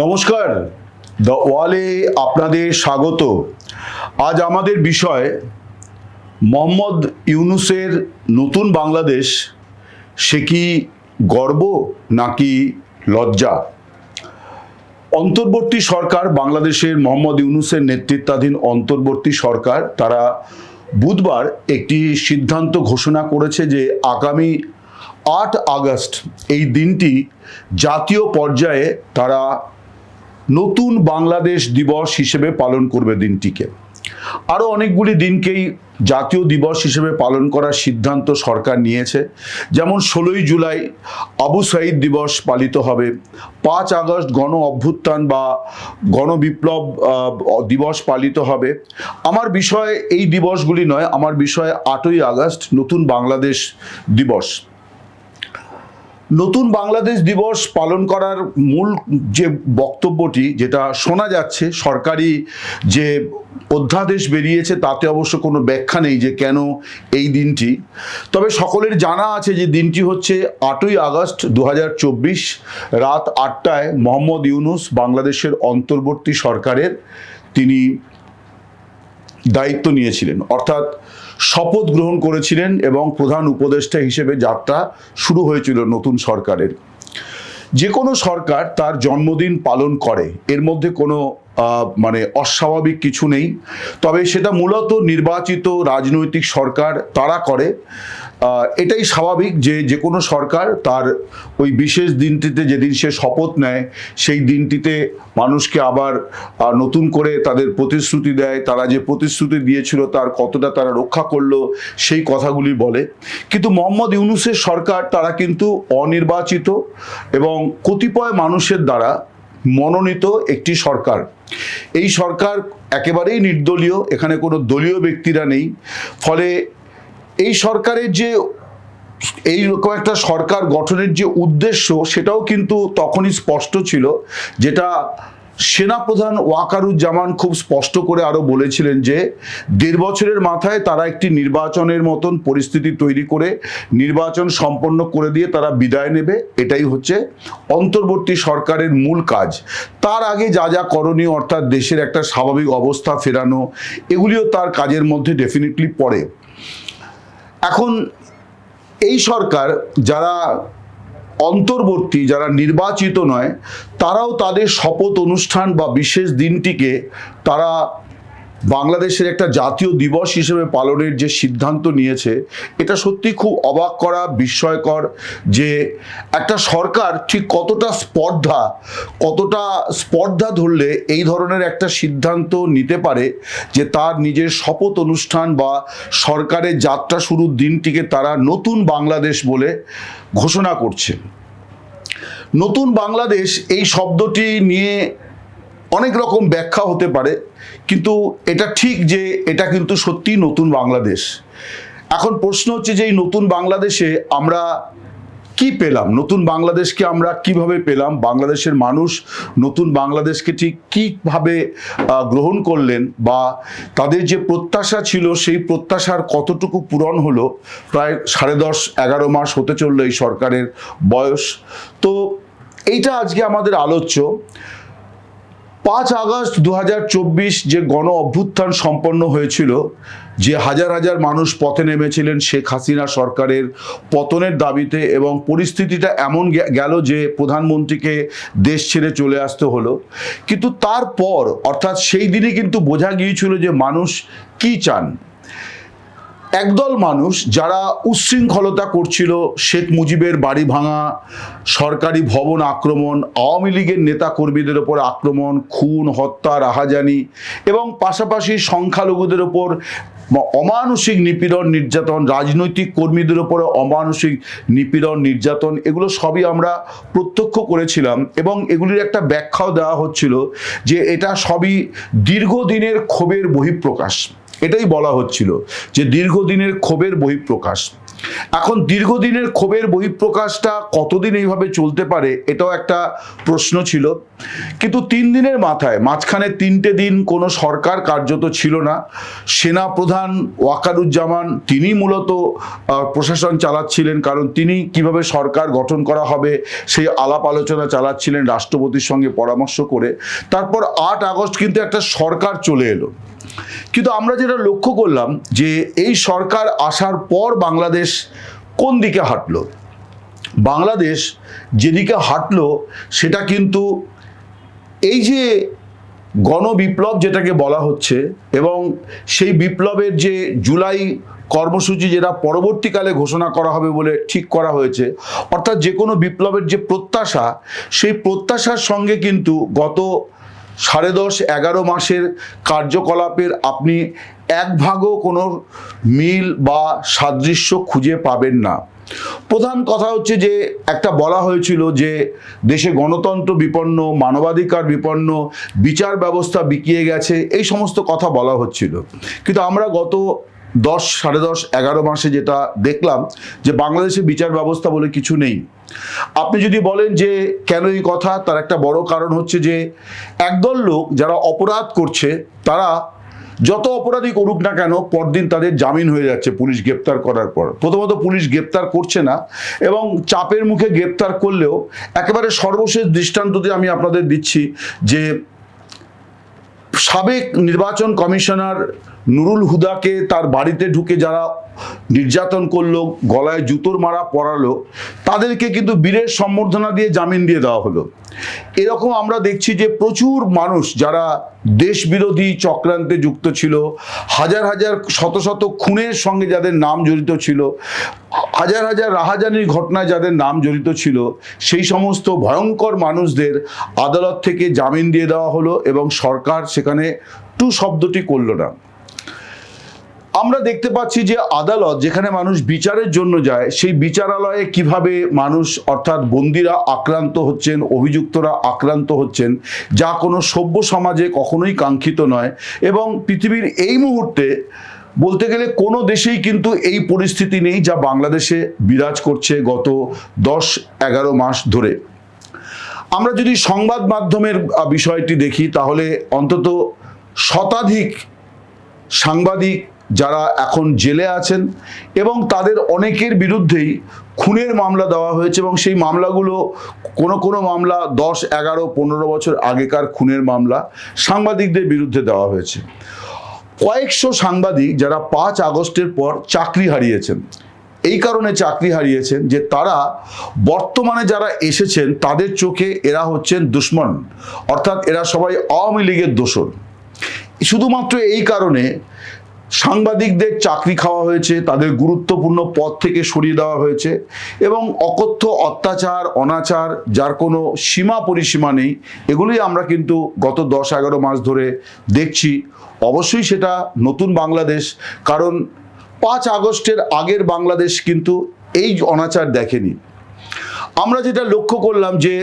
নমস্কার। দ্য ওয়ালে আপনাদের স্বাগত। আজ আমাদের বিষয় মোহাম্মদ ইউনুসের নতুন বাংলাদেশ, সে কি গর্ব নাকি লজ্জা? অন্তর্বর্তী সরকার বাংলাদেশের মোহাম্মদ ইউনুসের নেতৃত্বাধীন অন্তর্বর্তী সরকার, তারা বুধবার একটি সিদ্ধান্ত ঘোষণা করেছে যে আগামী আট আগস্ট এই দিনটি জাতীয় পর্যায়ে তারা নতুন বাংলাদেশ দিবস হিসেবে পালন করবে দিনটিকে। আরও অনেকগুলি দিনকেই জাতীয় দিবস হিসেবে পালন করার সিদ্ধান্ত সরকার নিয়েছে। যেমন ষোলোই জুলাই আবু সাইদ দিবস পালিত হবে। পাঁচ আগস্ট গণ অভ্যুত্থান বা গণবিপ্লব দিবস পালিত হবে। আমার বিষয় এই দিবসগুলি নয়, আমার বিষয় আটই আগস্ট নতুন বাংলাদেশ দিবস। নতুন বাংলাদেশ দিবস পালন করার মূল যে বক্তব্যটি, যেটা শোনা যাচ্ছে, সরকারি যে অধ্যাদেশ বেরিয়েছে, তাতে অবশ্য কোনো ব্যাখ্যা নেই যে কেন এই দিনটি। তবে সকলের জানা আছে যে দিনটি হচ্ছে আটই আগস্ট দু হাজার চব্বিশ রাত আটটায় মোহাম্মদ ইউনুস বাংলাদেশের অন্তর্বর্তী সরকারের তিনি দায়িত্ব নিয়েছিলেন। অর্থাৎ শপথ গ্রহণ করেছিলেন এবং প্রধান উপদেষ্টা হিসেবে যাত্রা শুরু হয়েছিল নতুন সরকারের। যে কোনো সরকার তার জন্মদিন পালন করে। এর মধ্যে কোনো মানে অস্বাভাবিক কিছু নেই। তবে সেটা মূলত নির্বাচিত রাজনৈতিক সরকার তারা করে। এটাই স্বাভাবিক যে যে কোনো সরকার তার ওই বিশেষ দিনটিতে যেদিন সে শপথ নেয়, সেই দিনটিতে মানুষকে আবার নতুন করে তাদের প্রতিশ্রুতি দেয়। তারা যে প্রতিশ্রুতি দিয়েছিল তার কতটা তারা রক্ষা করল, সেই কথাগুলি বলে। কিন্তু মোহাম্মদ ইউনুসের সরকার তারা কিন্তু অনির্বাচিত এবং কতিপয় মানুষের দ্বারা মনোনীত একটি সরকার। এই সরকার একেবারেই নির্দলীয়, এখানে কোনো দলীয় ব্যক্তিরা নেই। ফলে এই সরকারের যে, এই রকম একটা সরকার গঠনের যে উদ্দেশ্য, সেটাও কিন্তু তখনই স্পষ্ট ছিল, যেটা সেনাপ্রধান ওয়াকারুজ্জামান খুব স্পষ্ট করে আরও বলেছিলেন যে, দেড় বছরের মাথায় তারা একটি নির্বাচনের মতন পরিস্থিতি তৈরি করে নির্বাচন সম্পন্ন করে দিয়ে তারা বিদায় নেবে, এটাই হচ্ছে অন্তর্বর্তী সরকারের মূল কাজ। তার আগে যা যা করণীয়, অর্থাৎ দেশের একটা স্বাভাবিক অবস্থা ফেরানো, এগুলিও তার কাজের মধ্যে ডেফিনেটলি পড়ে। এখন এই সরকার যারা অন্তর্বর্তী, যারা নির্বাচিত নয়, তারাও তাদের শপথ অনুষ্ঠান বা বিশেষ দিনটিকে তারা বাংলাদেশের একটা জাতীয় দিবস হিসেবে পালনের যে সিদ্ধান্ত নিয়েছে, এটা সত্যি খুব অবাক করা, বিস্ময়কর যে একটা সরকার ঠিক কতটা স্পর্ধা কতটা স্পর্ধা ধরলে এই ধরনের একটা সিদ্ধান্ত নিতে পারে যে তার নিজের শপথ অনুষ্ঠান বা সরকারের যাত্রা শুরুর দিনটিকে তারা নতুন বাংলাদেশ বলে ঘোষণা করছে নতুন বাংলাদেশ এই শব্দটি নিয়ে অনেক রকম ব্যাখ্যা হতে পারে। কিন্তু এটা ঠিক যে এটা কিন্তু সত্যিই নতুন বাংলাদেশ। এখন প্রশ্ন হচ্ছে যে এই নতুন বাংলাদেশে আমরা কি পেলাম? নতুন বাংলাদেশকে আমরা কীভাবে পেলাম? বাংলাদেশের মানুষ নতুন বাংলাদেশকে ঠিক কীভাবে গ্রহণ করলেন বা তাদের যে প্রত্যাশা ছিল সেই প্রত্যাশার কতটুকু পূরণ হলো? প্রায় সাড়ে দশ, এগারো মাস হতে চলল এই সরকারের বয়স। তো এইটা আজকে আমাদের আলোচ্য। পাঁচ আগস্ট দু হাজার চব্বিশ যে গণ অভ্যুত্থান সম্পন্ন হয়েছিল, যে হাজার হাজার মানুষ পথে নেমেছিলেন শেখ হাসিনা সরকারের পতনের দাবিতে এবং পরিস্থিতিটা এমন গেল যে প্রধানমন্ত্রীকে দেশ ছেড়ে চলে আসতে হলো। কিন্তু তারপর, অর্থাৎ সেই দিনই কিন্তু বোঝা গিয়েছিল যে মানুষ কি চান। একদল মানুষ যারা উচ্ছৃঙ্খলতা করছিল, শেখ মুজিবের বাড়ি ভাঙা, সরকারি ভবন আক্রমণ, আওয়ামী লীগের নেতা কর্মীদের ওপর আক্রমণ, খুন, হত্যা, রাহাজানি এবং পাশাপাশি সংখ্যালঘুদের ওপর অমানসিক নিপীড়ন, নির্যাতন, রাজনৈতিক কর্মীদের ওপরে অমানসিক নিপীড়ন, নির্যাতন, এগুলো সবই আমরা প্রত্যক্ষ করেছিলাম এবং এগুলির একটা ব্যাখ্যাও দেওয়া হচ্ছিল যে এটা সবই দীর্ঘদিনের ক্ষোভের বহিঃপ্রকাশ। এটাই বলা হচ্ছিল যে দীর্ঘদিনের ক্ষোভের বহিঃপ্রকাশ। এখন দীর্ঘদিনের ক্ষোভের বহিঃপ্রকাশটা কতদিন এইভাবে চলতে পারে এটাও একটা প্রশ্ন ছিল। কিন্তু তিন দিনের মাথায়, মাঝখানে তিনটে দিন কোনো সরকার কার্যত ছিল না। সেনা প্রধান ওয়াকারুজ্জামান তিনি মূলত প্রশাসন চালাচ্ছিলেন কারণ তিনি কীভাবে সরকার গঠন করা হবে সেই আলাপ আলোচনা চালাচ্ছিলেন রাষ্ট্রপতির সঙ্গে পরামর্শ করে। তারপর আট আগস্ট কিন্তু একটা সরকার চলে এলো। কিন্তু আমরা যেটা লক্ষ্য করলাম যে এই সরকার আসার পর বাংলাদেশ কোন দিকে হাঁটলো? বাংলাদেশ যেদিকে হাঁটলো, সেটা কিন্তু এই যে গণবিপ্লব যেটাকে বলা হচ্ছে এবং সেই বিপ্লবের যে জুলাই কর্মসূচি যেটা পরবর্তীকালে ঘোষণা করা হবে বলে ঠিক করা হয়েছে, অর্থাৎ যে কোনো বিপ্লবের যে প্রত্যাশা, সেই প্রত্যাশার সঙ্গে কিন্তু গত সাড়ে দশ এগারো মাসের কার্যকলাপের আপনি এক ভাগও কোনো মিল বা সাদৃশ্য খুঁজে পাবেন না। প্রধান কথা হচ্ছে যে, একটা বলা হয়েছিল যে, দেশে গণতন্ত্র বিপন্ন, মানবাধিকার বিপন্ন, বিচার ব্যবস্থা বিকিয়ে গেছে, এই সমস্ত কথা বলা হচ্ছিল। কিন্তু আমরা গত দশ, সাড়ে দশ, এগারো মাসে যেটা দেখলাম যে, বাংলাদেশে বিচার ব্যবস্থা বলে কিছু নেই। আপনি যদি বলেন যে কেন এই কথা, তার একটা বড় কারণ হচ্ছে যে একদল লোক যারা অপরাধ করছে, তারা যত অপরাধী করুক না কেন, পরদিন তাদের জামিন হয়ে যাচ্ছে পুলিশ গ্রেপ্তার করার পর। প্রথমত পুলিশ গ্রেপ্তার করছে না এবং চাপের মুখে গ্রেপ্তার করলেও একেবারে সর্বশেষ দৃষ্টান্ততে আমি আপনাদের দিচ্ছি যে সাবেক নির্বাচন কমিশনার নুরুল হুদাকে তার বাড়িতে ঢুকে যারা নির্যাতন করল, গলায় জুতোর মারা পড়ালো তাদেরকে কিন্তু বীরের সম্বর্ধনা দিয়ে জামিন দিয়ে দেওয়া হলো। এরকম আমরা দেখছি যে প্রচুর মানুষ যারা দেশ বিরোধী চক্রান্তে যুক্ত ছিল, হাজার হাজার শত শত খুনের সঙ্গে যাদের নাম জড়িত ছিল, হাজার হাজার রাহাজানির ঘটনায় যাদের নাম জড়িত ছিল, সেই সমস্ত ভয়ঙ্কর মানুষদের আদালত থেকে জামিন দিয়ে দেওয়া হলো এবং সরকার সেখানে টু শব্দটি করল না। আমরা দেখতে পাচ্ছি যে আদালত যেখানে মানুষ বিচারের জন্য যায়, সেই বিচারালয়ে কীভাবে মানুষ, অর্থাৎ বন্দিরা আক্রান্ত হচ্ছেন, অভিযুক্তরা আক্রান্ত হচ্ছেন, যা কোনো সভ্য সমাজে কখনোই কাঙ্ক্ষিত নয় এবং পৃথিবীর এই মুহূর্তে বলতে গেলে কোনো দেশেই কিন্তু এই পরিস্থিতি নেই যা বাংলাদেশে বিরাজ করছে গত দশ এগারো মাস ধরে। আমরা যদি সংবাদ মাধ্যমের বিষয়টি দেখি, তাহলে অন্তত শতাধিক সাংবাদিক যারা এখন জেলে আছেন এবং তাদের অনেকের বিরুদ্ধেই খুনের মামলা দেওয়া হয়েছে এবং সেই মামলাগুলো কোনো কোনো মামলা দশ, এগারো, পনেরো বছর আগেকার খুনের মামলা সাংবাদিকদের বিরুদ্ধে দেওয়া হয়েছে। কয়েকশো সাংবাদিক যারা পাঁচ আগস্টের পর চাকরি হারিয়েছেন, এই কারণে চাকরি হারিয়েছেন যে তারা বর্তমানে যারা এসেছেন তাদের চোখে এরা হচ্ছেন দুশ্মন, অর্থাৎ এরা সবাই আওয়ামী লীগের দোসর শুধুমাত্র এই কারণে সাংবাদিকদের চাকরি খাওয়া হয়েছে, তাদের গুরুত্বপূর্ণ পদ থেকে সরিয়ে দেওয়া হয়েছে এবং অকথ্য অত্যাচার, অনাচার, যার কোনো সীমা পরিসীমা নেই, এগুলোই আমরা কিন্তু গত দশ এগারো মাস ধরে দেখছি। অবশ্যই সেটা নতুন বাংলাদেশ, কারণ পাঁচ আগস্টের আগের বাংলাদেশ কিন্তু এই অনাচার দেখেনি। আমরা যেটা লক্ষ্য করলাম যে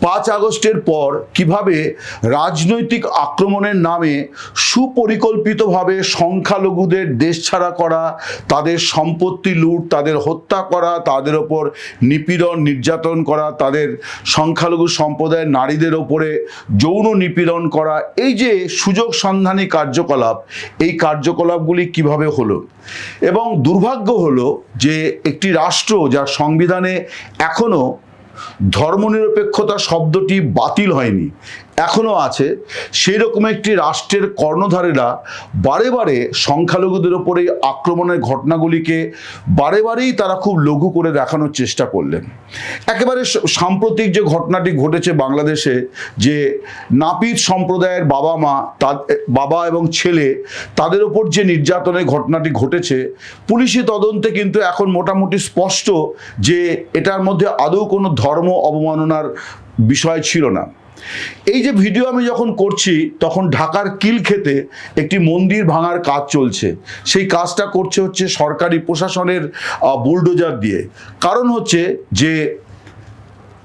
পাঁচ আগস্টের পর কীভাবে রাজনৈতিক আক্রমণের নামে সুপরিকল্পিতভাবে সংখ্যালঘুদের দেশ ছাড়া করা, তাদের সম্পত্তি লুট, তাদের হত্যা করা, তাদের ওপর নিপীড়ন নির্যাতন করা, তাদের সংখ্যালঘু সম্প্রদায়ের নারীদের ওপরে যৌন নিপীড়ন করা, এই যে সুযোগ সন্ধানী কার্যকলাপ, এই কার্যকলাপগুলি কীভাবে হলো? এবং দুর্ভাগ্য হলো যে একটি রাষ্ট্র যার সংবিধানে এখনও ধর্মনিরপেক্ষতা শব্দটি বাতিল হয়নি। এখনও আছে। সেই রকম একটি রাষ্ট্রের কর্ণধারেরা বারে বারে সংখ্যালঘুদের ওপরে আক্রমণের ঘটনাগুলিকে বারে বারেই তারা খুব লঘু করে দেখানোর চেষ্টা করলেন। একেবারে সাম্প্রতিক যে ঘটনাটি ঘটেছে বাংলাদেশে, যে নাপিত সম্প্রদায়ের বাবা মা বাবা এবং ছেলে, তাদের ওপর যে নির্যাতনের ঘটনাটি ঘটেছে, পুলিশি তদন্তে কিন্তু এখন মোটামুটি স্পষ্ট যে এটার মধ্যে আদৌ কোনো ধর্ম অবমাননার বিষয় ছিল না। এই যে ভিডিও আমি যখন করছি, তখন ঢাকার কিল খেতে একটি মন্দির ভাঙার কাজ চলছে। সেই কাজটা করছে হচ্ছে সরকারি প্রশাসনের বুলডোজার দিয়ে। কারণ হচ্ছে যে,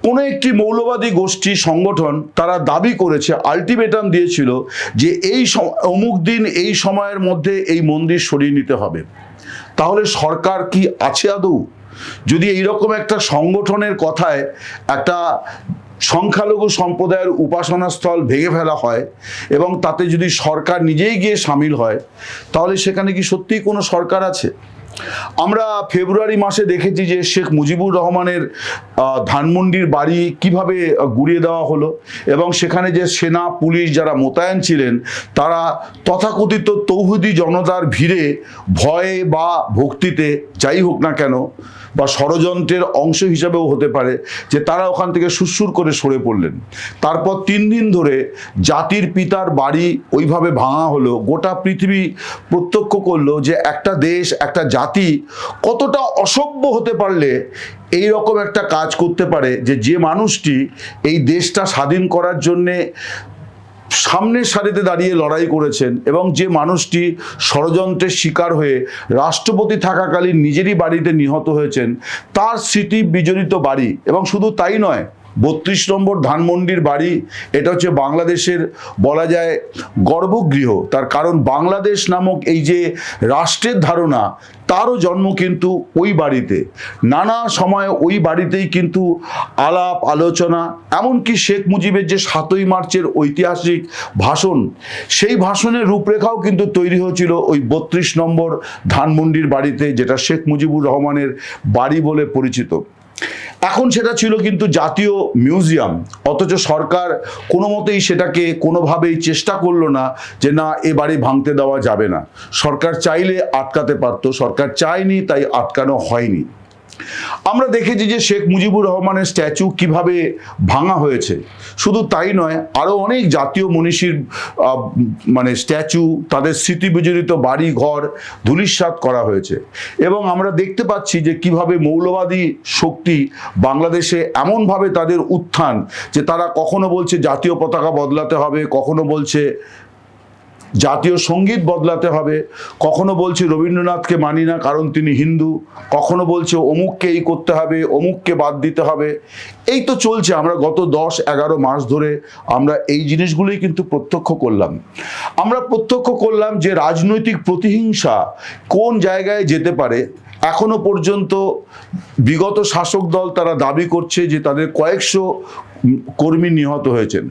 কোনো একটি মৌলবাদী গোষ্ঠী সংগঠন তারা দাবি করেছে, আলটিমেটাম দিয়েছিল যে এই অমুক দিন এই সময়ের মধ্যে এই মন্দির সরিয়ে নিতে হবে। তাহলে সরকার কি আছে আদৌ? যদি এইরকম একটা সংগঠনের কথায় একটা সংখ্যালঘু সম্প্রদায়ের উপাসনাস্থল ভেঙে ফেলা হয় এবং তাতে যদি সরকার নিজেই গিয়ে সামিল হয়, তাহলে সেখানে কি সত্যিই কোনো সরকার আছে? আমরা ফেব্রুয়ারি মাসে দেখেছি যে শেখ মুজিবুর রহমানের ধানমন্ডির বাড়ি কীভাবে গুড়িয়ে দেওয়া হলো এবং সেখানে যে সেনা, পুলিশ যারা মোতায়েন ছিলেন, তারা তথাকথিত তৌহুদি জনতার ভিড়ে ভয়ে বা ভক্তিতে, যাই হোক না কেন, বা ষড়যন্ত্রের অংশ হিসাবেও হতে পারে, যে তারা ওখান থেকে সুরসুর করে সরে পড়লেন। তারপর তিন দিন ধরে জাতির পিতার বাড়ি ওইভাবে ভাঙা হলো, গোটা পৃথিবী প্রত্যক্ষ করল যে একটা দেশ, একটা জাতি কতটা অসভ্য হতে পারলে এই রকম একটা কাজ করতে পারে যে যে মানুষটি এই দেশটা স্বাধীন করার জন্যে সামনের সারিতে দাঁড়িয়ে লড়াই করেছেন এবং যে মানুষটি ষড়যন্ত্রের শিকার হয়ে রাষ্ট্রপতি থাকাকালীন নিজেরই বাড়িতে নিহত হয়েছেন, তার স্মৃতি বিজড়িত বাড়ি এবং শুধু তাই নয় বত্রিশ নম্বর ধানমন্ডির বাড়ি, এটা হচ্ছে বাংলাদেশের বলা যায় গর্ভগৃহ। তার কারণ বাংলাদেশ নামক এই যে রাষ্ট্রের ধারণা, তারও জন্ম কিন্তু ওই বাড়িতে। নানা সময় ওই বাড়িতেই কিন্তু আলাপ, আলোচনা, এমনকি শেখ মুজিবের যে সাতই মার্চের ঐতিহাসিক ভাষণ, সেই ভাষণের রূপরেখাও কিন্তু তৈরি হয়েছিল ওই বত্রিশ নম্বর ধানমন্ডির বাড়িতে, যেটা শেখ মুজিবুর রহমানের বাড়ি বলে পরিচিত। এখন সেটা ছিল কিন্তু জাতীয় মিউজিয়াম, অথচ সরকার কোনো মতেই সেটাকে কোনোভাবেই চেষ্টা করল না যে না, এ বাড়ি ভাঙতে দেওয়া যাবে না। সরকার চাইলে আটকাতে পারতো, সরকার চায়নি, তাই আটকানো হয়নি। আমরা দেখেছি যে শেখ মুজিবুর রহমানের স্ট্যাচু কীভাবে ভাঙা হয়েছে। শুধু তাই নয় আরও অনেক জাতীয় মনীষীর মানে স্ট্যাচু, তাদের স্মৃতি বিজড়িত বাড়ি, ঘর ধুলিস্বাত করা হয়েছে। এবং আমরা দেখতে পাচ্ছি যে কীভাবে মৌলবাদী শক্তি বাংলাদেশে এমনভাবে তাদের উত্থান যে তারা কখনো বলছে জাতীয় পতাকা বদলাতে হবে, কখনো বলছে জাতীয় সংগীত বদলাতে হবে। কখনো বলছি রবীন্দ্রনাথকে মানি না, কারণ তিনি হিন্দু। কখনো বলছে অমুককে এই করতে হবে, অমুককে বাদ দিতে হবে। এই তো চলছে, আমরা গত দশ এগারো মাস ধরে আমরা এই জিনিসগুলোই কিন্তু প্রত্যক্ষ করলাম। আমরা প্রত্যক্ষ করলাম যে রাজনৈতিক প্রতিহিংসা কোন জায়গায় যেতে পারে এখনও পর্যন্ত বিগত শাসক দল তারা দাবি করছে যে তাদের কয়েকশো কর্মী নিহত হয়েছেন।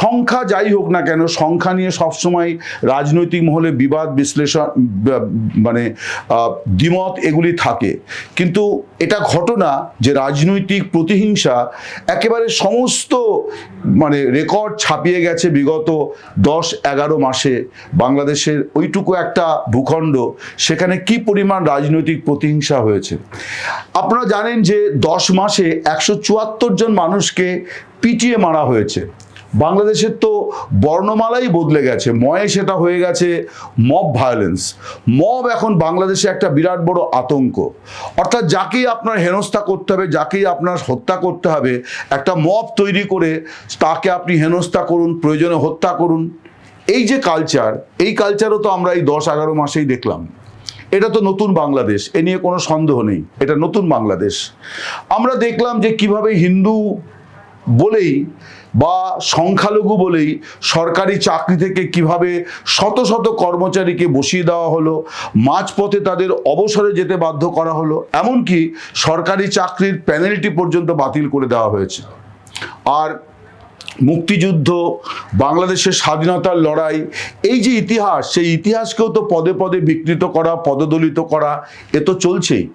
সংখ্যা যাই হোক না কেন, সংখ্যা নিয়ে সবসময় রাজনৈতিক মহলে বিবাদ, বিশ্লেষণ মানে দ্বিমত এগুলি থাকে। কিন্তু এটা ঘটনা যে রাজনৈতিক প্রতিহিংসা একেবারে সমস্ত মানে রেকর্ড ছাপিয়ে গেছে বিগত দশ এগারো মাসে বাংলাদেশের ওইটুকু একটা ভূখণ্ড, সেখানে কি পরিমাণ রাজনৈতিক প্রতিহিংসা হয়েছে? আপনারা জানেন যে দশ মাসে একশো চুয়াত্তর জন মানুষকে পিটিয়ে মারা হয়েছে। বাংলাদেশের তো বর্ণমালাই বদলে গেছে, ময়ে সেটা হয়ে গেছে মব ভায়োলেন্স মব এখন বাংলাদেশে একটা বিরাট বড় আতঙ্ক। অর্থাৎ যাকেই আপনার হেনস্থা করতে হবে, যাকেই আপনার হত্যা করতে হবে, একটা মব তৈরি করে তাকে আপনি হেনস্থা করুন, প্রয়োজনে হত্যা করুন। এই যে কালচার এই কালচারও তো আমরা এই দশ এগারো মাসেই দেখলাম। এটা তো নতুন বাংলাদেশ, এ নিয়ে কোনো সন্দেহ নেই, এটা নতুন বাংলাদেশ। আমরা দেখলাম যে কীভাবে হিন্দু বলেই বা সংখ্যালঘু বলেই সরকারি চাকরি থেকে কীভাবে শত শত কর্মচারীকে বসিয়ে দেওয়া হলো, মাঝপথে তাদের অবসরে যেতে বাধ্য করা হলো, এমনকি সরকারি চাকরির প্যানেলটি পর্যন্ত বাতিল করে দেওয়া হয়েছে। আর মুক্তিযুদ্ধ, বাংলাদেশের স্বাধীনতার লড়াই, এই যে ইতিহাস, সেই ইতিহাসকেও তো পদে পদে বিকৃত করা, পদদলিত করা, এ তো চলছেই।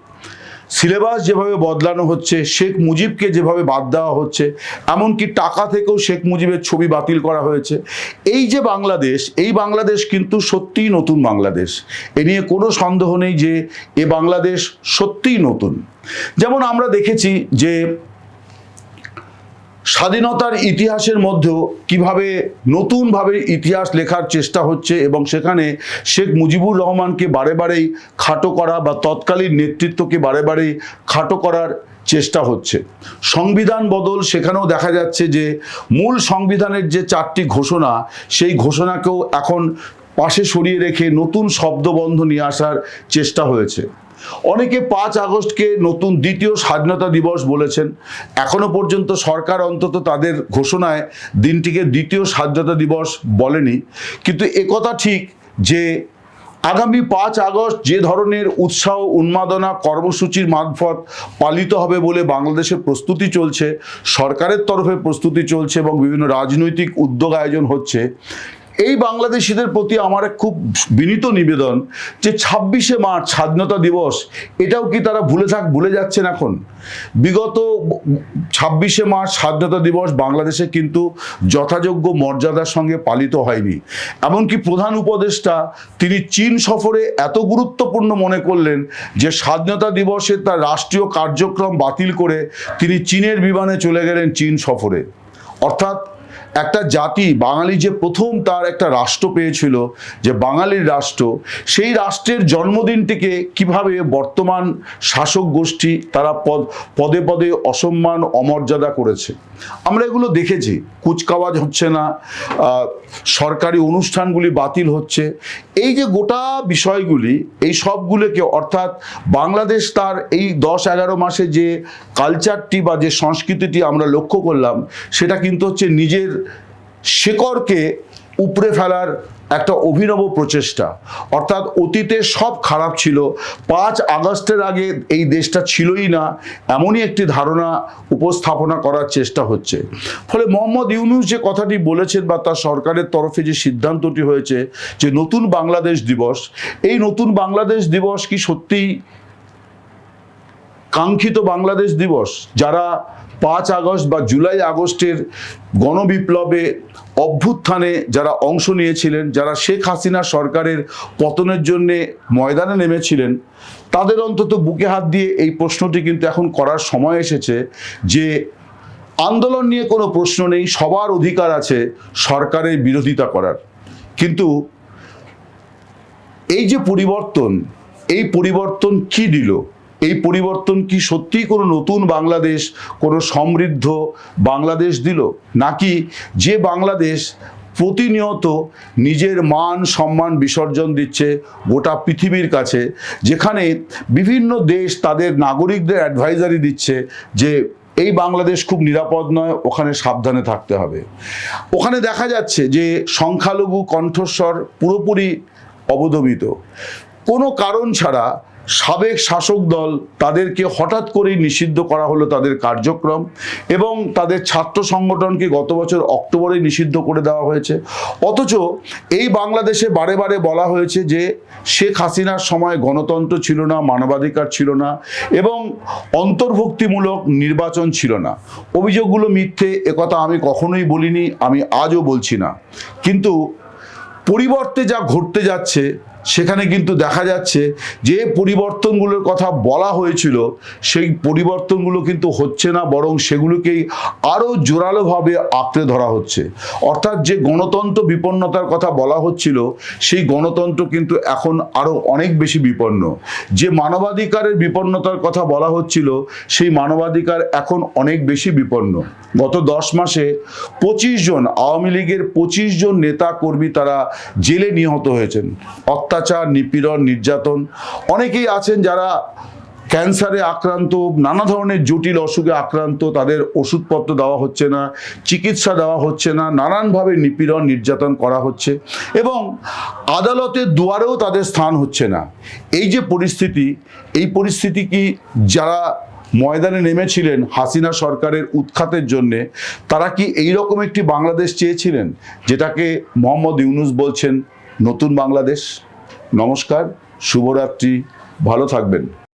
সিলেবাস যেভাবে বদলানো হচ্ছে, শেখ মুজিবকে যেভাবে বাদ দেওয়া হচ্ছে, এমনকি টাকা থেকেও শেখ মুজিবের ছবি বাতিল করা হয়েছে। এই যে বাংলাদেশ, এই বাংলাদেশ কিন্তু সত্যিই নতুন বাংলাদেশ। এ নিয়ে কোনো সন্দেহ নেই যে এ বাংলাদেশ সত্যিই নতুন। যেমন আমরা দেখেছি যে স্বাধীনতার ইতিহাসের মধ্যেও কীভাবে নতুনভাবে ইতিহাস লেখার চেষ্টা হচ্ছে এবং সেখানে শেখ মুজিবুর রহমানকে বারে বারেই খাটো করা বা তৎকালীন নেতৃত্বকে বারে বারেই খাটো করার চেষ্টা হচ্ছে। সংবিধান বদল সেখানেও দেখা যাচ্ছে যে মূল সংবিধানের যে চারটি ঘোষণা, সেই ঘোষণাকেও এখন পাশে সরিয়ে রেখে নতুন শব্দবন্ধ নিয়ে আসার চেষ্টা হয়েছে। অনেকে পাঁচ আগস্টকে নতুন দ্বিতীয় স্বাধীনতা দিবস বলেছেন। এখনও পর্যন্ত সরকার অন্তত তাদের ঘোষণায় দিনটিকে দ্বিতীয় স্বাধীনতা দিবস বলেনি। কিন্তু একথা ঠিক যে আগামী পাঁচ আগস্ট যে ধরনের উৎসাহ, উন্মাদনা, কর্মসূচির মারফত পালিত হবে বলে বাংলাদেশের প্রস্তুতি চলছে, সরকারের তরফে প্রস্তুতি চলছে এবং বিভিন্ন রাজনৈতিক উদ্যোগ আয়োজন হচ্ছে এই বাংলাদেশিদের প্রতি আমার এক খুব বিনীত নিবেদন যে ছাব্বিশে মার্চ স্বাধীনতা দিবস, এটাও কি তারা ভুলে থাক, ভুলে যাচ্ছেন এখন? বিগত ছাব্বিশে মার্চ স্বাধীনতা দিবস বাংলাদেশে কিন্তু যথাযোগ্য মর্যাদার সঙ্গে পালিত হয়নি। এমনকি প্রধান উপদেষ্টা তিনি চীন সফরে এত গুরুত্বপূর্ণ মনে করলেন যে স্বাধীনতা দিবসে তার রাষ্ট্রীয় কার্যক্রম বাতিল করে তিনি চীনের বিমানে চলে গেলেন চীন সফরে। অর্থাৎ একটা জাতি, বাঙালি যে প্রথম তার একটা রাষ্ট্র পেয়েছিল, যে বাঙালির রাষ্ট্র, সেই রাষ্ট্রের জন্মদিনটিকে কীভাবে বর্তমান শাসক গোষ্ঠী তারা পদ, পদে পদে অসম্মান, অমর্যাদা করেছে। আমরা এগুলো দেখেছি, কুচকাওয়াজ হচ্ছে না সরকারি অনুষ্ঠানগুলি বাতিল হচ্ছে। এই যে গোটা বিষয়গুলি, এই সবগুলোকে অর্থাৎ বাংলাদেশ তার এই দশ এগারো মাসে যে কালচারটি বা যে সংস্কৃতিটি আমরা লক্ষ্য করলাম, সেটা কিন্তু হচ্ছে নিজের শেকড়কে উপড়ে ফেলার একটা অভিনব প্রচেষ্টা। অর্থাৎ অতীতে সব খারাপ ছিল, পাঁচ আগস্টের আগে এই দেশটা ছিলই না, এমনই একটি ধারণা উপস্থাপনা করার চেষ্টা হচ্ছে। ফলে মোহাম্মদ ইউনুস যে কথাটি বলেছেন বা তার সরকারের তরফে যে সিদ্ধান্তটি হয়েছে যে নতুন বাংলাদেশ দিবস, এই নতুন বাংলাদেশ দিবস কি সত্যিই কাঙ্ক্ষিত বাংলাদেশ দিবস, যারা পাঁচ আগস্ট বা জুলাই আগস্টের গণবিপ্লবে অভ্যুত্থানে যারা অংশ নিয়েছিলেন, যারা শেখ হাসিনা সরকারের পতনের জন্যে ময়দানে নেমেছিলেন, তাদের অন্তত বুকে হাত দিয়ে এই প্রশ্নটি কিন্তু এখন করার সময় এসেছে যে, আন্দোলন নিয়ে কোনো প্রশ্ন নেই, সবার অধিকার আছে সরকারের বিরোধিতা করার। কিন্তু এই যে পরিবর্তন, এই পরিবর্তন কি দিল? এই পরিবর্তন কি সত্যিই কোনো নতুন বাংলাদেশ, কোনো সমৃদ্ধ বাংলাদেশ দিল? নাকি যে বাংলাদেশ প্রতিনিয়ত নিজের মান, সম্মান বিসর্জন দিচ্ছে গোটা পৃথিবীর কাছে, যেখানে বিভিন্ন দেশ তাদের নাগরিকদের অ্যাডভাইজারি দিচ্ছে যে এই বাংলাদেশ খুব নিরাপদ নয়, ওখানে সাবধানে থাকতে হবে। ওখানে দেখা যাচ্ছে যে সংখ্যালঘু কণ্ঠস্বর পুরোপুরি অবদমিত। কোনো কারণ ছাড়া সাবেক শাসক দল তাদেরকে হঠাৎ করেই নিষিদ্ধ করা হলো তাদের কার্যক্রম এবং তাদের ছাত্র সংগঠনকে গত বছর অক্টোবরে নিষিদ্ধ করে দেওয়া হয়েছে। অথচ এই বাংলাদেশে বারে বারে বলা হয়েছে যে শেখ হাসিনার সময় গণতন্ত্র ছিল না, মানবাধিকার ছিল না এবং অন্তর্ভুক্তিমূলক নির্বাচন ছিল না। অভিযোগগুলো মিথ্যে একথা আমি কখনোই বলিনি, আমি আজও বলছি না। কিন্তু পরিবর্তে যা ঘটতে যাচ্ছে সেখানে কিন্তু দেখা যাচ্ছে যে পরিবর্তনগুলোর কথা বলা হয়েছিল, সেই পরিবর্তনগুলো কিন্তু হচ্ছে না, বরং সেগুলোকেই আরও জোরালোভাবে আঁকড়ে ধরা হচ্ছে। অর্থাৎ যে গণতন্ত্র বিপন্নতার কথা বলা হচ্ছিল, সেই গণতন্ত্র কিন্তু এখন আরও অনেক বেশি বিপন্ন। যে মানবাধিকারের বিপন্নতার কথা বলা হচ্ছিল, সেই মানবাধিকার এখন অনেক বেশি বিপন্ন। গত দশ মাসে পঁচিশ জন, আওয়ামী লীগের পঁচিশ জন নেতা কর্মী তারা জেলে নিহত হয়েছেন। অত্যাচার, নিপীড়ন, নির্যাতন। অনেকেই আছেন যারা ক্যান্সারে আক্রান্ত, নানা ধরনের জটিল অসুখে আক্রান্ত, তাদের ওষুধপত্র দেওয়া হচ্ছে না, চিকিৎসা দেওয়া হচ্ছে না, নানানভাবে নিপীড়ন, নির্যাতন করা হচ্ছে এবং আদালতের দুয়ারেও তাদের স্থান হচ্ছে না। এই যে পরিস্থিতি, এই পরিস্থিতি কি যারা ময়দানে নেমেছিলেন হাসিনা সরকারের উৎখাতের জন্যে, তারা কি এই রকম একটি বাংলাদেশ চেয়েছিলেন, যেটাকে মোহাম্মদ ইউনুস বলছেন, নতুন বাংলাদেশ নমস্কার শুভরাত্রি ভালো থাকবেন।